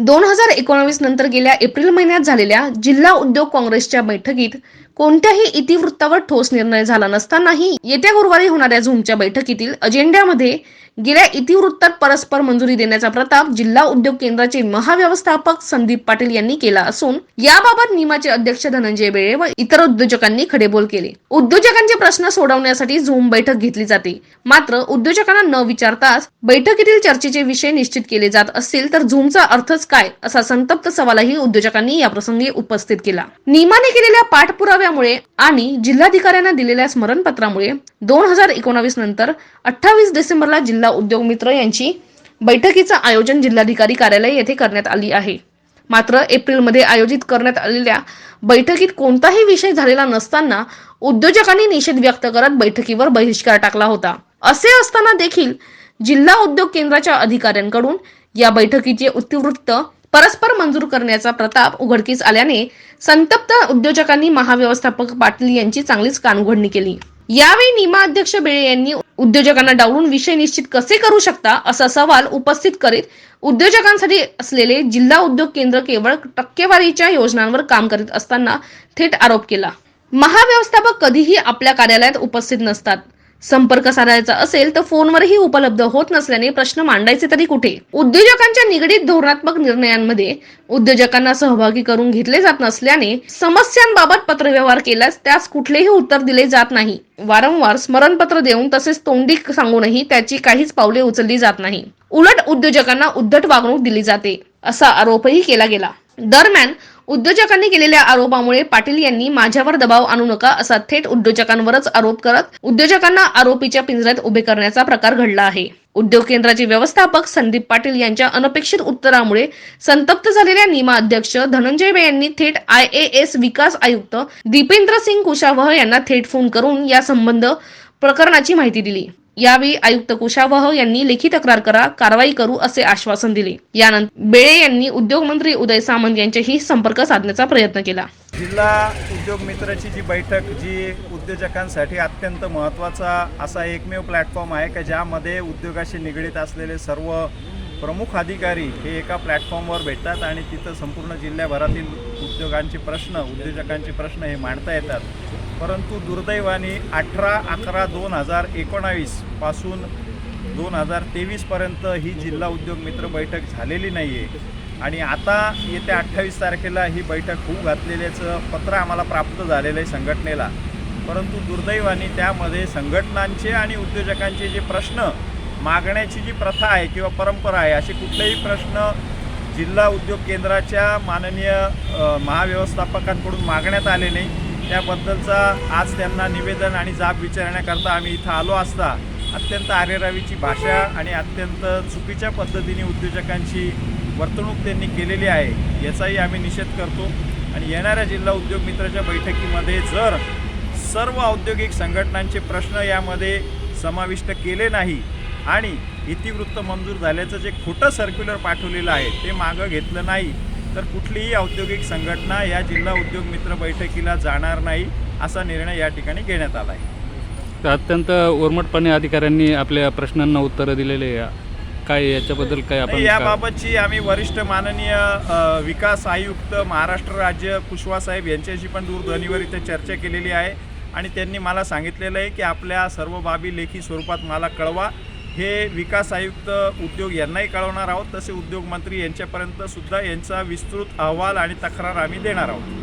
दोन हजार एकोणावीस नंतर गेल्या एप्रिल महिन्यात झालेल्या जिल्हा उद्योग काँग्रेसच्या बैठकीत कोणत्याही इतिवृत्तावर ठोस निर्णय झाला नसतानाही येत्या गुरुवारी होणाऱ्या झूमच्या बैठकीतील अजेंड्यामध्ये गेल्या इतिवृत्तात परस्पर मंजुरी देण्याचा प्रताप जिल्हा उद्योग केंद्राचे महाव्यवस्थापक संदीप पाटील यांनी केला असून याबाबत निमाचे अध्यक्ष धनंजय बेळे व इतर उद्योजकांनी खडेबोल केले. उद्योजकांचे प्रश्न सोडवण्यासाठी झूम बैठक घेतली जाते. मात्र उद्योजकांना न विचारताच बैठकीतील चर्चेचे विषय निश्चित केले जात असतील तर झूमचा अर्थच काय असा संतप्त सवालही उद्योजकांनी याप्रसंगी उपस्थित केला. निमाने केलेल्या पाठपुराव्या पाठपुराव्यामुळे आणि जिल्हाधिकाऱ्यांना दिलेल्या स्मरणपत्रामुळे दोन हजार एकोणावीस नंतर अठ्ठावीस डिसेंबरला जिल्हा उद्योग मित्र यांची बैठकीचं आयोजन जिल्हाधिकारी कार्यालय येथे करण्यात आली आहे. मात्र एप्रिलमध्ये आयोजित करण्यात आलेल्या बैठकीत कोणताही विषय झालेला नसताना उद्योजकांनी निषेध व्यक्त करत बैठकीवर बहिष्कार टाकला होता. असे असताना देखील जिल्हा उद्योग केंद्राच्या अधिकाऱ्यांकडून या बैठकीचे उत्तिवृत्त परस्पर मंजूर करण्याचा प्रताप उघडकीस आल्याने संतप्त उद्योजकांनी महाव्यवस्थापक पाटील यांची चांगलीच कानघोडणी केली. यावेळी निमा अध्यक्ष बेळे यांनी उद्योजकांना डावलून विषय निश्चित कसे करू शकता असा सवाल उपस्थित करीत उद्योजकांसाठी असलेले जिल्हा उद्योग केंद्र केवळ टक्केवारीच्या योजनांवर काम करीत असताना थेट आरोप केला. महाव्यवस्थापक कधीही आपल्या कार्यालयात उपस्थित नसतात. संपर्क साधायचा असेल तर फोनवरही उपलब्ध होत नसल्याने प्रश्न मांडायचे तरी कुठे? उद्योजकांच्या निगडीत धोरणात्मक निर्णयांमध्ये उद्योजकांना सहभागी करून घेतले जात नसल्याने समस्यांबाबत पत्रव्यवहार केल्यास त्यास कुठलेही उत्तर दिले जात नाही. वारंवार स्मरणपत्र देऊन तसेच तोंडी सांगूनही त्याची काहीच पावले उचलली जात नाही. उलट उद्योजकांना उद्धट वागणूक दिली जाते असा आरोपही केला गेला. दरम्यान उद्योजकांनी केलेल्या आरोपामुळे पाटील यांनी माझ्यावर दबाव आणू नका असा थेट उद्योजकांवरच आरोप करत उद्योजकांना आरोपीच्या पिंजऱ्यात उभे करण्याचा प्रकार घडला आहे. उद्योग केंद्राचे व्यवस्थापक संदीप पाटील यांच्या अनपेक्षित उत्तरामुळे संतप्त झालेल्या निमा अध्यक्ष धनंजय बे यांनी थेट आय ए एस विकास आयुक्त दीपेंद्र सिंग कुशावह यांना थेट फोन करून या संबंध प्रकरणाची माहिती दिली. यावेळी आयुक्त कुशावह यांनी लेखी तक्रार करा कारवाई करू असे आश्वासन दिले. यानंतर बेळे यांनी उद्योग मंत्री उदय सामंत यांच्याशी संपर्क साधण्याचा प्रयत्न केला. जिल्हा उद्योग मित्राची जी बैठक जी उद्योजकांसाठी अत्यंत महत्त्वाचा असा एकमेव प्लॅटफॉर्म आहे का ज्यामध्ये उद्योगाशी निगडीत असलेले सर्व प्रमुख अधिकारी हे एका प्लॅटफॉर्मवर भेटतात आणि तिथं संपूर्ण जिल्ह्याभरातील उद्योगांचे प्रश्न उद्योजकांचे प्रश्न हे मांडता येतात. परंतु दुर्दैवाने अठरा अकरा दोन हजार एकोणावीसपासून दोन हजार तेवीसपर्यंत ही जिल्हा उद्योग मित्र बैठक झालेली नाही आहे आणि आता येत्या अठ्ठावीस तारखेला ही बैठक होऊ घातलेल्याचं पत्र आम्हाला प्राप्त झालेलं आहे संघटनेला. परंतु दुर्दैवाने त्यामध्ये संघटनांचे आणि उद्योजकांचे जे प्रश्न मागण्याची जी प्रथा आहे किंवा परंपरा आहे असे कुठलेही प्रश्न जिल्हा उद्योग केंद्राच्या माननीय महाव्यवस्थापकांकडून मागण्यात आले नाही. त्याबद्दलचा आज त्यांना निवेदन आणि जाब विचारण्याकरता आम्ही इथं आलो असता अत्यंत आरेरावीची भाषा आणि अत्यंत चुकीच्या पद्धतीने उद्योजकांची वर्तणूक त्यांनी केलेली आहे याचाही आम्ही निषेध करतो. आणि येणाऱ्या जिल्हा उद्योग मित्राच्या बैठकीमध्ये जर सर्व औद्योगिक संघटनांचे प्रश्न यामध्ये समाविष्ट केले नाही आणि इतिवृत्त मंजूर झाल्याचं जे खोटं सर्क्युलर पाठवलेलं आहे ते मागं घेतलं नाही. तर कुठलीही औद्योगिक संघटना या जिल्हा उद्योग मित्र बैठकीला जाणार नाही असा निर्णय या ठिकाणी घेण्यात आला आहे तर अत्यंत उर्मटपणे अधिकाऱ्यांनी आपल्या प्रश्नांना उत्तरं दिलेले आहे. काय याच्याबद्दल काय आपण याबाबतची आम्ही वरिष्ठ माननीय विकास आयुक्त महाराष्ट्र राज्य कुशवा साहेब यांच्याशी पण दूरध्वनीवर इथे चर्चा केलेली आहे. आणि त्यांनी मला सांगितलेलं आहे की आपल्या सर्व बाबी लेखी स्वरूपात मला कळवा. हे विकास आयुक्त उद्योग यांनाही कळवणार आहोत तसे उद्योग मंत्री यांच्यापर्यंत सुद्धा यांचा विस्तृत अहवाल आणि तक्रार आम्ही देणार आहोत.